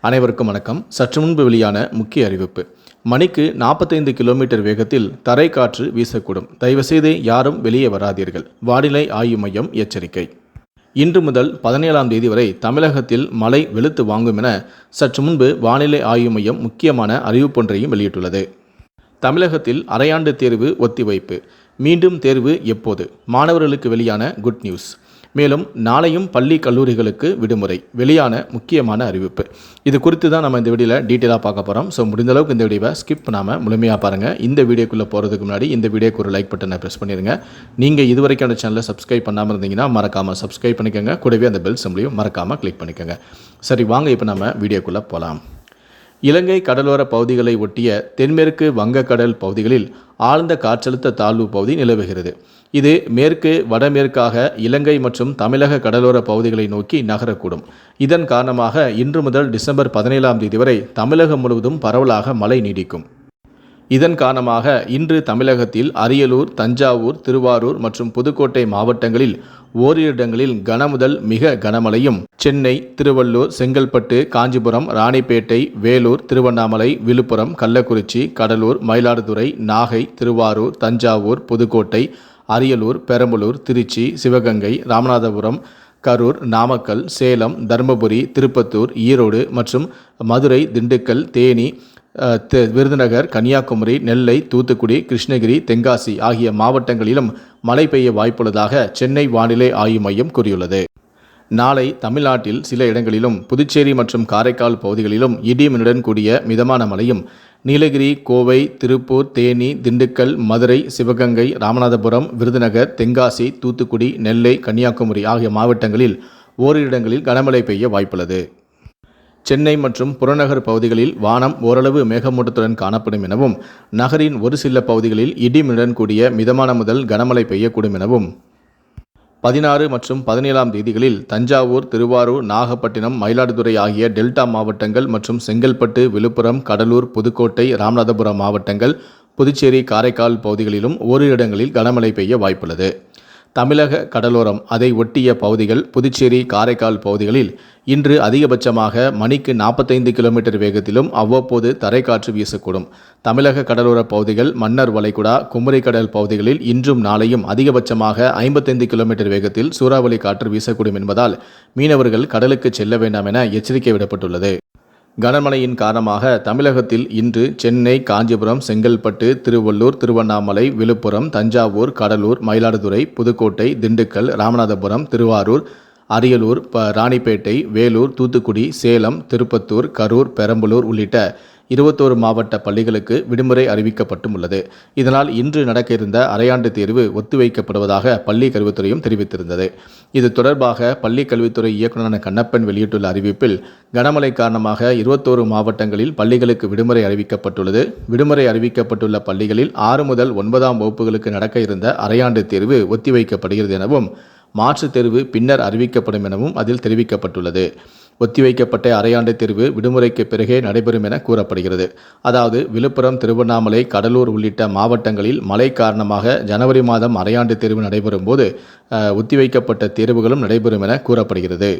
அனைவருக்கும் வணக்கம். சற்று முன்பு வெளியான முக்கிய அறிவிப்பு. மணிக்கு நாற்பத்தைந்து கிலோமீட்டர் வேகத்தில் தரை காற்று வீசக்கூடும். தயவுசெய்து யாரும் வெளியே வராதீர்கள். வானிலை ஆய்வு மையம் எச்சரிக்கை. இன்று முதல் பதினேழாம் தேதி வரை தமிழகத்தில் மழை வெளுத்து வாங்கும் என சற்று முன்பு வானிலை ஆய்வு மையம் முக்கியமான அறிவிப்பொன்றையும் வெளியிட்டுள்ளது. தமிழகத்தில் அரையாண்டு தேர்வு ஒத்திவைப்பு. மீண்டும் தேர்வு எப்போது? மாணவர்களுக்கு வெளியான குட் நியூஸ். மேலும் நாளையும் பள்ளி கல்லூரிகளுக்கு விடுமுறை வெளியான முக்கியமான அறிவிப்பு. இது குறித்து தான் நம்ம இந்த வீடியோவில் டீட்டெயிலாக பார்க்க போகிறோம் ஸோ முடிந்தளவுக்கு இந்த வீடியோவை ஸ்கிப் பண்ணாமல் முழுமையாக பாருங்கள் இந்த வீடியோக்குள்ளே போகிறதுக்கு முன்னாடி இந்த வீடியோக்கு ஒரு லைக் பட்டனை ப்ரெஸ் பண்ணிடுங்க நீங்கள் இது வரைக்கும் அந்த சேனலை சப்ஸ்கிரைப் பண்ணாமல் இருந்தீங்கன்னா மறக்காமல் சப்ஸ்கிரைப் பண்ணிக்கோங்க. கூடவே அந்த பெல் சிம்லையும் மறக்காமல் கிளிக் பண்ணிக்கோங்க. சரி வாங்க இப்போ நம்ம வீடியோக்குள்ளே போகலாம் இலங்கை கடலோர பகுதிகளை ஒட்டிய தென்மேற்கு வங்கக்கடல் பகுதிகளில் ஆழ்ந்த காற்றழுத்த தாழ்வு பகுதி நிலவுகிறது. இது மேற்கு வடமேற்காக இலங்கை மற்றும் தமிழக கடலோர பகுதிகளை நோக்கி நகரக்கூடும். இதன் காரணமாக இன்று முதல் டிசம்பர் பதினேழாம் தேதி வரை தமிழகம் முழுவதும் பரவலாக மழை நீடிக்கும். இதன் காரணமாக இன்று தமிழகத்தில் அரியலூர் தஞ்சாவூர் திருவாரூர் மற்றும் புதுக்கோட்டை மாவட்டங்களில் ஓரிரு இடங்களில் கனமுதல் மிக கனமழையும். சென்னை திருவள்ளூர் செங்கல்பட்டு காஞ்சிபுரம் ராணிப்பேட்டை வேலூர் திருவண்ணாமலை விழுப்புரம் கள்ளக்குறிச்சி கடலூர் மயிலாடுதுறை நாகை திருவாரூர் தஞ்சாவூர் புதுக்கோட்டை அரியலூர் பெரம்பலூர் திருச்சி சிவகங்கை ராமநாதபுரம் கரூர் நாமக்கல் சேலம் தருமபுரி திருப்பத்தூர் ஈரோடு மற்றும் மதுரை திண்டுக்கல் தேனி விருதுநகர் கன்னியாகுமரி நெல்லை தூத்துக்குடி கிருஷ்ணகிரி தென்காசி ஆகிய மாவட்டங்களிலும் மழை பெய்ய வாய்ப்புள்ளதாக சென்னை வானிலை ஆய்வு மையம் கூறியுள்ளது. நாளை தமிழ்நாட்டில் சில இடங்களிலும் புதுச்சேரி மற்றும் காரைக்கால் பகுதிகளிலும் இடிமின்னுடன் கூடிய மிதமான மழையும் நீலகிரி கோவை திருப்பூர் தேனி திண்டுக்கல் மதுரை சிவகங்கை ராமநாதபுரம் விருதுநகர் தென்காசி தூத்துக்குடி நெல்லை கன்னியாகுமரி ஆகிய மாவட்டங்களில் ஓரிரு இடங்களில் கனமழை பெய்ய வாய்ப்புள்ளது. சென்னை மற்றும் புறநகர் பகுதிகளில் வானம் ஓரளவு மேகமூட்டத்துடன் காணப்படும் எனவும் நகரின் ஒரு சில பகுதிகளில் இடிமுடன் கூடிய மிதமான முதல் கனமழை பெய்யக்கூடும் எனவும். பதினாறு மற்றும் பதினேழாம் தேதிகளில் தஞ்சாவூர் திருவாரூர் நாகப்பட்டினம் மயிலாடுதுறை ஆகிய டெல்டா மாவட்டங்கள் மற்றும் செங்கல்பட்டு விழுப்புரம் கடலூர் புதுக்கோட்டை ராமநாதபுரம் மாவட்டங்கள் புதுச்சேரி காரைக்கால் பகுதிகளிலும் ஓரிரு இடங்களில் கனமழை பெய்ய வாய்ப்புள்ளது. தமிழக கடலோரம் அதை ஒட்டிய பகுதிகள் புதுச்சேரி காரைக்கால் பகுதிகளில் இன்று அதிகபட்சமாக மணிக்கு நாற்பத்தைந்து கிலோமீட்டர் வேகத்திலும் அவ்வப்போது தரைக்காற்று வீசக்கூடும். தமிழக கடலோர பகுதிகள் மன்னர் வளைகுடா குமரி கடல் பகுதிகளில் இன்றும் நாளையும் அதிகபட்சமாக ஐம்பத்தைந்து கிலோமீட்டர் வேகத்தில் சூறாவளி காற்று வீசக்கூடும் என்பதால் மீனவர்கள் கடலுக்கு செல்ல வேண்டாம் என எச்சரிக்கை விடப்பட்டுள்ளது. கனமழையின் காரணமாக தமிழகத்தில் இன்று சென்னை காஞ்சிபுரம் செங்கல்பட்டு திருவள்ளூர் திருவண்ணாமலை விழுப்புரம் தஞ்சாவூர் கடலூர் மயிலாடுதுறை புதுக்கோட்டை திண்டுக்கல் ராமநாதபுரம் திருவாரூர் அரியலூர் ப ராணிப்பேட்டை வேலூர் தூத்துக்குடி சேலம் திருப்பத்தூர் கரூர் பெரம்பலூர் உள்ளிட்ட இருபத்தோரு மாவட்ட பள்ளிகளுக்கு விடுமுறை அறிவிக்கப்பட்டும் உள்ளது. இதனால் இன்று நடக்க இருந்த அரையாண்டு தேர்வு ஒத்திவைக்கப்படுவதாக பள்ளி கல்வித்துறையும் தெரிவித்திருந்தது. இது தொடர்பாக பள்ளி கல்வித்துறை இயக்குநரான கண்ணப்பன் வெளியிட்டுள்ள அறிவிப்பில் கனமழை காரணமாக இருபத்தோரு மாவட்டங்களில் பள்ளிகளுக்கு விடுமுறை அறிவிக்கப்பட்டுள்ளது. விடுமுறை அறிவிக்கப்பட்டுள்ள பள்ளிகளில் ஆறு முதல் ஒன்பதாம் வகுப்புகளுக்கு நடக்க இருந்த அரையாண்டு தேர்வு ஒத்திவைக்கப்படுகிறது எனவும் மாற்றுத் தேர்வு பின்னர் அறிவிக்கப்படும் எனவும் அதில் தெரிவிக்கப்பட்டுள்ளது. ஒத்திவைக்கப்பட்ட அரையாண்டு தேர்வு விடுமுறைக்கு பிறகே நடைபெறும் என கூறப்படுகிறது. அதாவது விழுப்புரம் திருவண்ணாமலை கடலூர் உள்ளிட்ட மாவட்டங்களில் மழை காரணமாக ஜனவரி மாதம் அரையாண்டு தேர்வு நடைபெறும் போது ஒத்திவைக்கப்பட்ட தேர்வுகளும் நடைபெறும் என கூறப்படுகிறது.